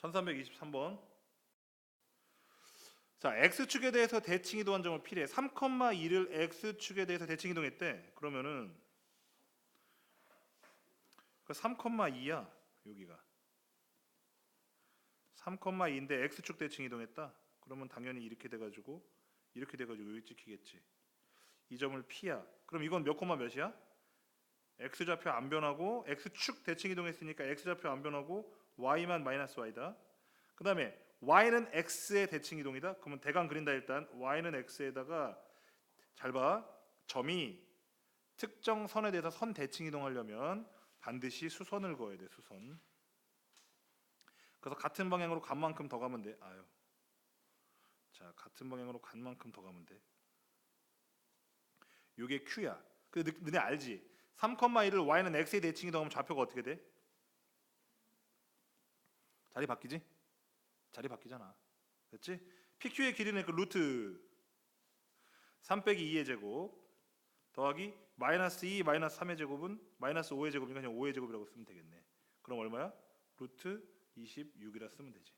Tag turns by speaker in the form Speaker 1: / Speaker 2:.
Speaker 1: 1323번. 자, x축에 대해서 대칭 이동한 점을 필해. 3,2를 x축에 대해서 대칭 이동했대. 그러면은 그 3,2야. 여기가. 3,2인데 x축 대칭 이동했다. 그러면 당연히 이렇게 돼 가지고 이렇게 돼 가지고 여기 찍히겠지. 이 점을 p야. 그럼 이건 몇 콤마 몇이야? X 좌표 안 변하고 x축 대칭 이동했으니까 x 좌표 안 변하고 y만 마이너스 y다. 그 다음에 y는 x의 대칭 이동이다. 그러면 대강 그린다 일단 y는 x에다가 잘 봐. 점이 특정 선에 대해서 선 대칭 이동하려면 반드시 수선을 그어야 돼. 수선. 그래서 같은 방향으로 간 만큼 더 가면 돼. 아유. 자, 같은 방향으로 간 만큼 더 가면 돼. 요게 q야. 그 너- 너네 알지? 3,1을 y는 x의 대칭 이동하면 좌표가 어떻게 돼? 자리 바뀌지? 자리 바뀌잖아. 됐지? PQ의 길이는 그 루트 3 빼기 2의 제곱 더하기 마이너스 2 마이너스 3의 제곱은 마이너스 5의 제곱이니까 그냥 5의 제곱이라고 쓰면 되겠네. 그럼 얼마야? 루트 26이라 쓰면 되지.